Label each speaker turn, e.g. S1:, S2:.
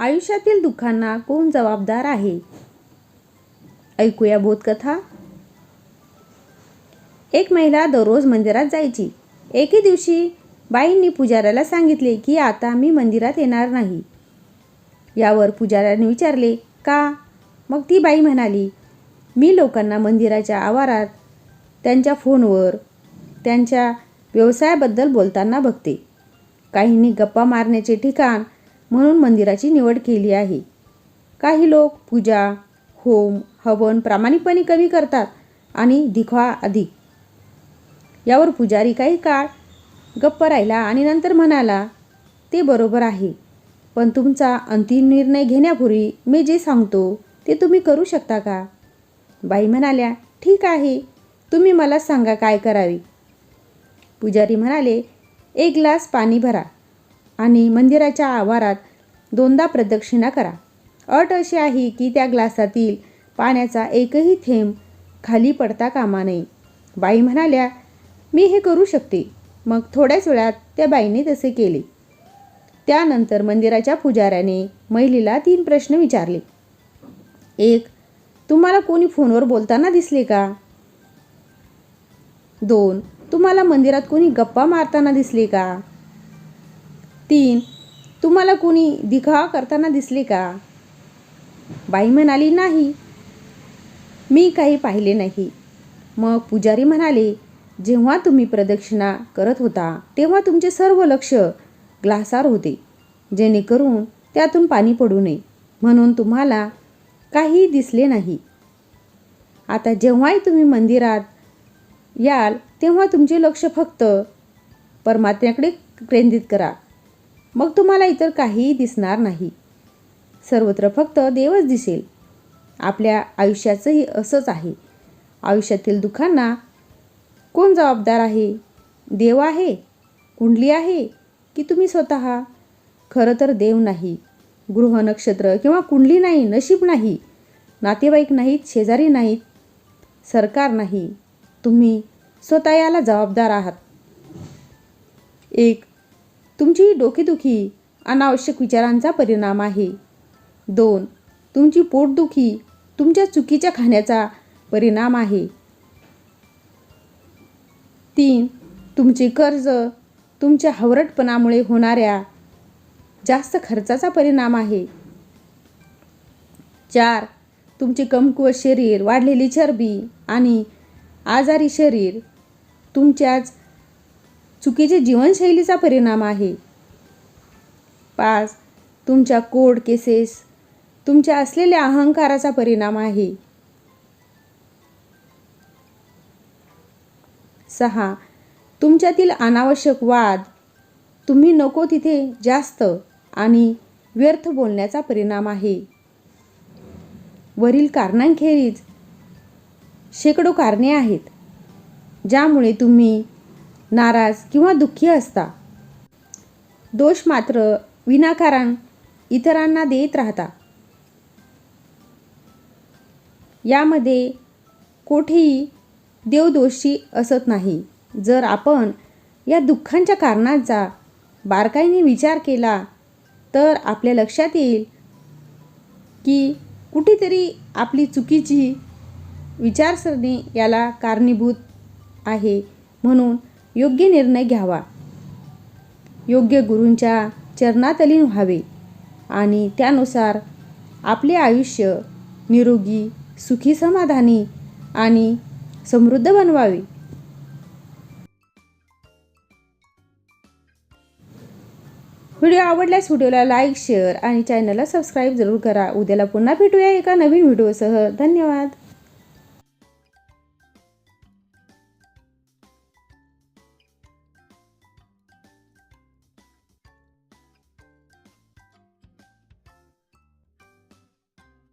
S1: आयुष्यातील दुःखांना कोण जबाबदार आहे? ऐकूया बोधकथा. एक महिला दररोज मंदिरात जायची. एके दिवशी बाईंनी पुजाऱ्याला सांगितले की आता मी मंदिरात येणार नाही. यावर पुजाऱ्याने विचारले का? मग ती बाई म्हणाली मी लोकांना मंदिराच्या आवारात त्यांच्या फोनवर त्यांच्या व्यवसायाबद्दल बोलताना बघते. काहींनी गप्पा मारण्याचे ठिकाण म्हणून मंदिराची निवड केली आहे. काही लोक पूजा होम हवन प्रामाणिकपणे कमी करतात आणि दिखवा अधिक. यावर पुजारी काही काळ गप्प राहिला आणि नंतर म्हणाला ते बरोबर आहे पण तुमचा अंतिम निर्णय घेण्यापूर्वी मी जे सांगतो ते तुम्ही करू शकता का? बाई म्हणाल्या ठीक आहे तुम्ही मला सांगा काय करावे. पुजारी म्हणाले एक ग्लास पाणी भरा. आणि मंदिराच्या आवारात दोनदा प्रदक्षिणा करा. अट अशी आहे की त्या ग्लासातील पाण्याचा एकही थेंब खाली पडता कामा नये. बाई म्हणाल्या मी हे करू शकते. मग थोड्याच वेळात त्या बाईने तसे केले. त्यानंतर मंदिराच्या पुजाऱ्याने महिलेला तीन प्रश्न विचारले. एक तुम्हाला कोणी फोनवर बोलताना दिसले का? दोन तुम्हाला मंदिरात कोणी गप्पा मारताना दिसले का? तीन. तुम्हाला कोणी दिखावा करताना दिसले का? बाई म्हणाली नाही. मी काही पाहिले नाही. मग पुजारी म्हणाले जेव्हा तुम्ही प्रदक्षिणा करत होता तेव्हा तुमचे सर्व लक्ष ग्लासार होते. जेणेकरून त्यातून पाणी पडू नये. म्हणून तुम्हाला काही दिसले नाही. आता जेव्हाही तुम्ही मंदिरात याल तेव्हा तुमचे लक्ष फक्त परमात्म्याकडे केंद्रित करा. मग तुम्हाला इतर काहीही दिसणार नाही. सर्वत्र फक्त देवच दिसेल. आपल्या आयुष्याचंही असंच आहे. आयुष्यातील दुःखांना कोण जबाबदार आहे? देव आहे? कुंडली आहे? की तुम्ही स्वतः? खरं तर देव नाही. गृह नक्षत्र किंवा कुंडली नाही नशीब नाही. नातेवाईक नाहीत शेजारी नाहीत. सरकार नाही. तुम्ही स्वतः याला जबाबदार आहात. एक तुमची डोकेदुखी अनावश्यक विचारांचा परिणाम आहे. दोन तुमची पोटदुखी तुमच्या चुकीच्या खाण्याचा परिणाम आहे. तीन तुमचे कर्ज तुमच्या हवरटपणामुळे होणाऱ्या जास्त खर्चाचा परिणाम आहे. चार तुमचे कमकुवत शरीर वाढलेली चरबी आणि आजारी शरीर तुमच्याच चुकीच्या जीवनशैलीचा परिणाम आहे. पाच तुमच्या कोड केसेस तुमच्या असलेल्या अहंकाराचा परिणाम आहे. सहा तुमच्यातील अनावश्यक वाद तुम्ही नको तिथे जास्त आणि व्यर्थ बोलण्याचा परिणाम आहे. वरील कारणांखेरीज शेकडो कारणे आहेत ज्यामुळे तुम्ही नाराज किंवा दुःखी असता. दोष मात्र विनाकारण इतरांना देत राहता. यामध्ये कोठेही देवदोषी असत नाही. जर आपण या दुःखांच्या कारणांचा बारकाईने विचार केला तर आपल्या लक्षात येईल की कुठेतरी आपली चुकीची विचारसरणी याला कारणीभूत आहे म्हणून योग्य निर्णय घ्यावा. योग्य गुरूंच्या चरणातलीन व्हावे आणि त्यानुसार आपले आयुष्य निरोगी सुखी समाधानी आणि समृद्ध बनवावे. व्हिडिओ आवडल्यास व्हिडिओला लाईक शेअर आणि चॅनलला सबस्क्राईब जरूर करा. उद्याला पुन्हा भेटूया एका नवीन व्हिडिओसह. धन्यवाद.